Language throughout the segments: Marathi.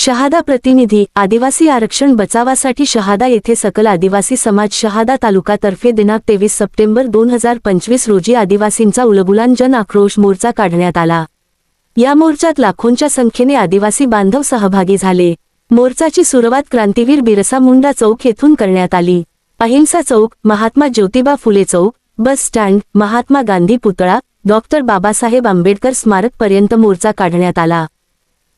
शहादा प्रतिनिधी आदिवासी आरक्षण बचावासाठी शहादा येथे सकल आदिवासी समाज शहादा तालुकातर्फे दिनांक तेवीस सप्टेंबर दोन हजार पंचवीस रोजी आदिवासींचा उलगुलान जन आक्रोश मोर्चा काढण्यात आला. या मोर्चात लाखोंच्या संख्येने आदिवासी बांधव सहभागी झाले. मोर्चाची सुरुवात क्रांतीवीर बिरसा मुंडा चौक येथून करण्यात आली. अहिंसा चौक महात्मा ज्योतिबा फुले चौक बस स्टँड महात्मा गांधी पुतळा डॉक्टर बाबासाहेब आंबेडकर स्मारक पर्यंत मोर्चा काढण्यात आला.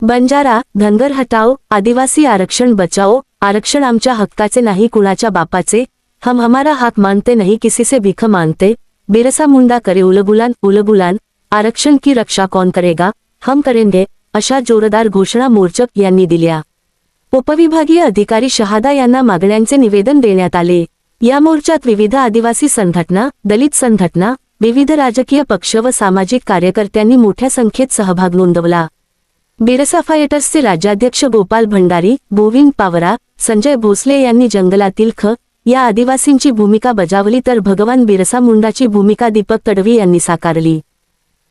बंजारा धनगर हटाओ आदिवासी आरक्षण बचाओ आरक्षण आमच्या हक्काचे नाही कुणाच्या बापाचे हम हमारा हाक मानते नहीं किसी से भीख मानते बिरसा मुंडा करे उलगुलान उलगुलान आरक्षण की रक्षा कौन करेगा हम करेंगे अशा जोरदार घोषणा मोर्चक यांनी दिल्या. उपविभागीय अधिकारी शहादा यांना मागण्यांचे निवेदन देण्यात आले. या मोर्चात विविध आदिवासी संघटना दलित संघटना विविध राजकीय पक्ष व सामाजिक कार्यकर्त्यांनी मोठ्या संख्येत सहभाग नोंदवला. बिरसा राज्याध्यक्ष गोपाल भंडारी गोविंद पावरा संजय भोसले यांनी जंगलातील ख या आदिवासींची भूमिका बजावली तर भगवान बिरसा मुंडाची भूमिका दीपक तडवी यांनी साकारली.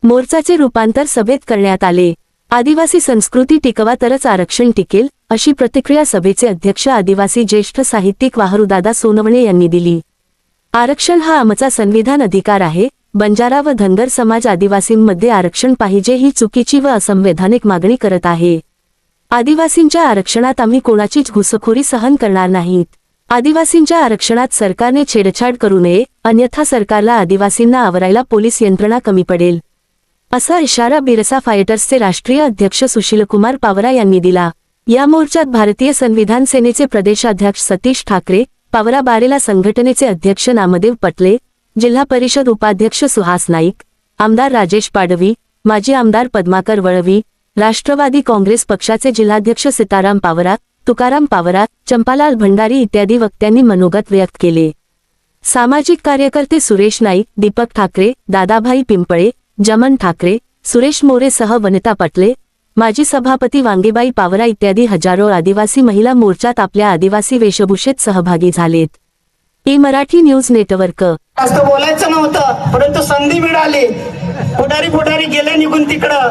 मोर्चाचे रूपांतर सभेत करण्यात आले. आदिवासी संस्कृती टिकवा तरच आरक्षण टिकेल अशी प्रतिक्रिया सभेचे अध्यक्ष आदिवासी ज्येष्ठ साहित्यिक वाहरूदादा सोनवणे यांनी दिली. आरक्षण हा आमचा संविधान अधिकार आहे बंजारा व धनगर समाज आदिवासींमध्ये आरक्षण पाहिजे ही चुकीची व असंवैधानिक मागणी करत आहे. आदिवासींच्या आरक्षणात आम्ही कोणाचीच घुसखोरी सहन करणार नाहीत. आदिवासींच्या आरक्षणात सरकारने छेडछाड करू नये अन्यथा सरकारला आदिवासींना आवरायला पोलीस यंत्रणा कमी पडेल. असा इशारा बिरसा फायटर्सचे राष्ट्रीय अध्यक्ष सुशीलकुमार पावरा यांनी दिला. या मोर्चात भारतीय संविधान सेनेचे प्रदेशाध्यक्ष सतीश ठाकरे पावरा बारेला संघटनेचे अध्यक्ष नामदेव पटले जिल्हा परिषद उपाध्यक्ष सुहास नाईक आमदार राजेश पाडवी माजी आमदार पद्माकर वळवी राष्ट्रवादी काँग्रेस पक्षाचे जिल्हाध्यक्ष सीताराम पावरा तुकाराम पावरा चंपालाल भंडारी इत्यादी वक्त्यांनी मनोगत व्यक्त केले. सामाजिक कार्यकर्ते सुरेश नाईक दीपक ठाकरे दादाभाई पिंपळे जमन ठाकरे सुरेश मोरेसह वनिता पटले माजी सभापती वांगेबाई पावरा इत्यादी हजारो आदिवासी महिला मोर्चात आपल्या आदिवासी वेशभूषेत सहभागी झालेत. ही मराठी न्यूज नेटवर्क. जास्त बोलायचं नव्हतं परंतु संधी मिळाली. पुढारी पुढारी गेले निघून तिकडं.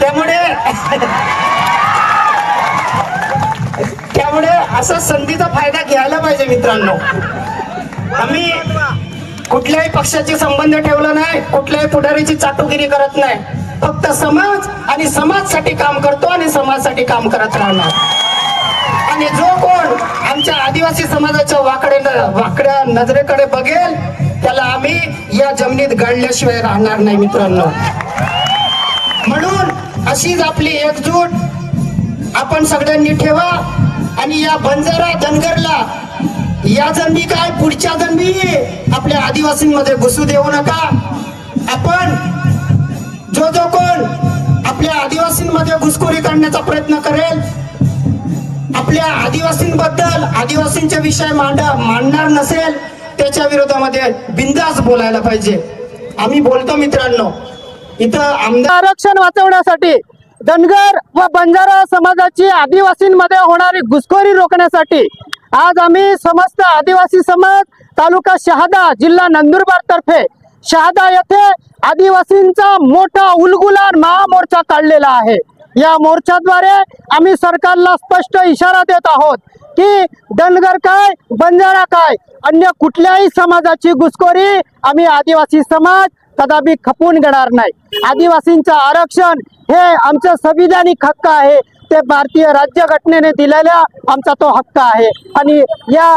त्यामुळे त्यामुळे असा संधीचा फायदा घ्यायला पाहिजे मित्रांनो. आम्ही कुठल्याही पक्षाचे संबंध ठेवला नाही कुठल्याही पुढारीची चाटुगिरी करत नाही. फक्त समाज आणि समाजसाठी काम करतो आणि समाजासाठी काम करत राहणार. आणि जो कोण आमच्या आदिवासी समाजाच्या वाकडे वाकड्या नजरेकडे बघेल त्याला आम्ही या जमिनीत गाडल्याशिवाय राहणार नाही मित्रांनो. म्हणून अशीच आपली एकजूट आपण सगळ्यांनी ठेवा आणि या बंजारा धनगरला या जन्मी काय पुढच्या जन्मी आपल्या आदिवासींमध्ये घुसू देऊ नका. आपण जो जो कोण आपल्या आदिवासींमध्ये घुसखोरी करण्याचा प्रयत्न करेल आपल्या आदिवासींबद्दल आदिवासींच्या विषय मांडा मांडणार नसेल त्याच्या विरोधामध्ये बिंदास बोलायला पाहिजे. आम्ही बोलतो मित्रांनो. इथं आमदार आरक्षण वाचवण्यासाठी धनगर व बंजारा समाजाची आदिवासींमध्ये होणारी घुसखोरी रोखण्यासाठी आज आम्ही समस्त आदिवासी समाज तालुका शहादा जिल्हा नंदुरबार तर्फे शहादा येथे आदिवासींचा मोठा उलगुलान महामोर्चा काढलेला आहे. या मोर्चाद्वारे आम्ही सरकारला स्पष्ट इशारा देत आहोत की धनगर काय बंजारा काय अन्य कुठल्याही समाजाची घुसखोरी आम्ही आदिवासी समाज कदापि खपून घेणार नाही. आदिवासींचं आरक्षण हे आमचं संविधानिक हक्क आहे. ते भारतीय राज्यघटनेने दिलेला आमचा तो हक्क आहे. आणि या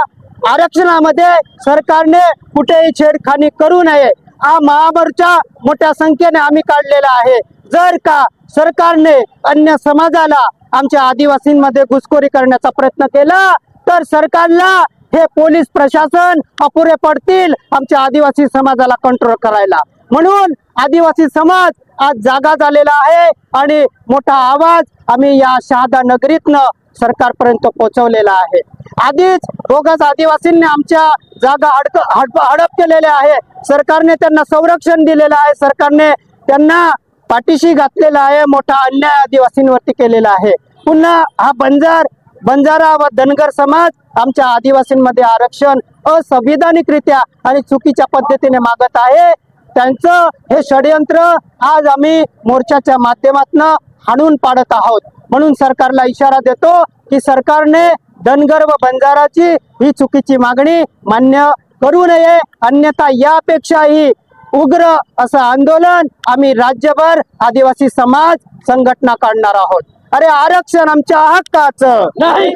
आरक्षणामध्ये सरकारने कुठेही छेडखानी करू नये. हा महामोर्चा मोठ्या संख्येने आम्ही काढलेला आहे. जर का सरकारने अन्य समाजाला आमच्या आदिवासींमध्ये घुसखोरी करण्याचा प्रयत्न केला तर सरकारला हे पोलीस प्रशासन अपुरे पडतील आमच्या आदिवासी समाजाला कंट्रोल करायला. म्हणून आदिवासी समाज आज जागा झालेला आहे आणि मोठा आवाज आम्ही या शहादा नगरीतनं सरकारपर्यंत पोहोचवलेला आहे. आधीच बोगस आदिवासींनी आमच्या जागा हडक हडप हडप केलेल्या आहे. सरकारने त्यांना संरक्षण दिलेलं आहे. सरकारने त्यांना पाठीशी घातलेला आहे मोठा अन्याय आदिवासींवरती केलेला आहे. पुन्हा हा बंजार बंजारा व धनगर समाज आमच्या आदिवासींमध्ये आरक्षण असंविधानिकरित्या आणि चुकीच्या पद्धतीने मागत आहे. त्यांचं हे षडयंत्र आज आम्ही मोर्चाच्या माध्यमातून हाणून पाडत आहोत. म्हणून सरकारला इशारा देतो की सरकारने धनगर व बंजाराची ही चुकीची मागणी मान्य करू नये. अन्यथा यापेक्षाही उग्र असं आंदोलन आम्ही राज्यभर आदिवासी समाज संघटना काढणार आहोत. अरे आरक्षण आमच्या हक्काचं. नाही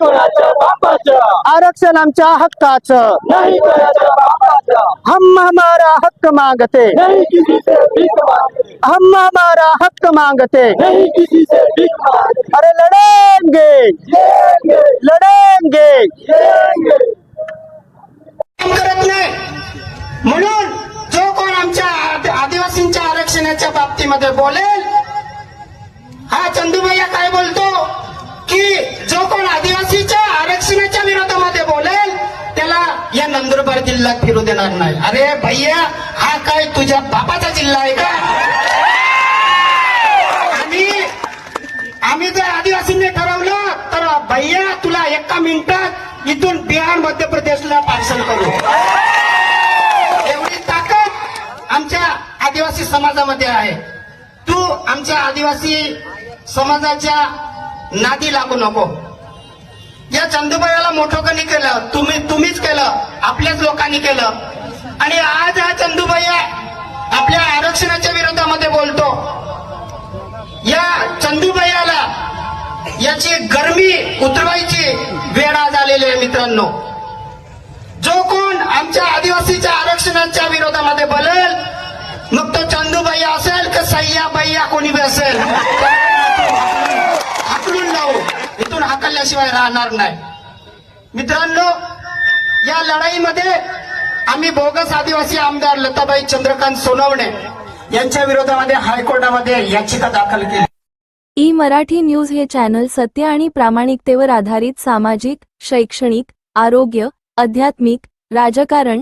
आरक्षण आमच्या हक्काचं. नाही हम हमारा हक्क मांगते. नहीं किसी से भीख मांगते. हम हमारा हक्क मांगते. नहीं किसी से भीख मांगते. अरे लढेंगे. लढेंगे. करत मध्ये बोलेल. हा चंदूभैया काय बोलतो? की जो कोण आदिवासीच्या आरक्षणाच्या विरोधामध्ये बोलेल त्याला या नंदुरबार जिल्ह्यात फिरू देणार नाही. अरे भैया हा काय तुझ्या बापाचा जिल्हा आहे का? आम्ही आम्ही जर आदिवासींनी ठरवलं तर भैया तुला एका मिनिटात इथून बिहार मध्य प्रदेशला पार्सल करू. एवढी ताकद आमच्या आदिवासी समाजामध्ये आहे. तू आमच्या आदिवासी समाजाच्या नादी लागू नको. या चंदुबाईला मोठं कणी केलं? तुम्ही तुम्हीच केलं. आपल्याच लोकांनी केलं. आणि आज हा चंदुबाई आपल्या आरक्षणाच्या विरोधामध्ये बोलतो. या चंदूबाईला याची गरमी उतरवायची वेळ आज आलेली आहे मित्रांनो. जो कोण आमच्या आदिवासीच्या आरक्षणाच्या विरोधामध्ये बोलेल मग तो चंदूबाई असेल का सय्या भैया कोणी बी असेल? हाकलून लावू. इथून हाकलल्याशिवाय राहणार नाही. मित्रांनो या लढाईमध्ये आम्ही बोगस आदिवासी आमदार लताबाई चंद्रकांत सोनवणे यांच्या विरोधामध्ये हायकोर्टामध्ये याचिका दाखल केली. ई मराठी न्यूज हे चॅनल सत्य आणि प्रामाणिकतेवर आधारित सामाजिक शैक्षणिक आरोग्य आध्यात्मिक राजकारण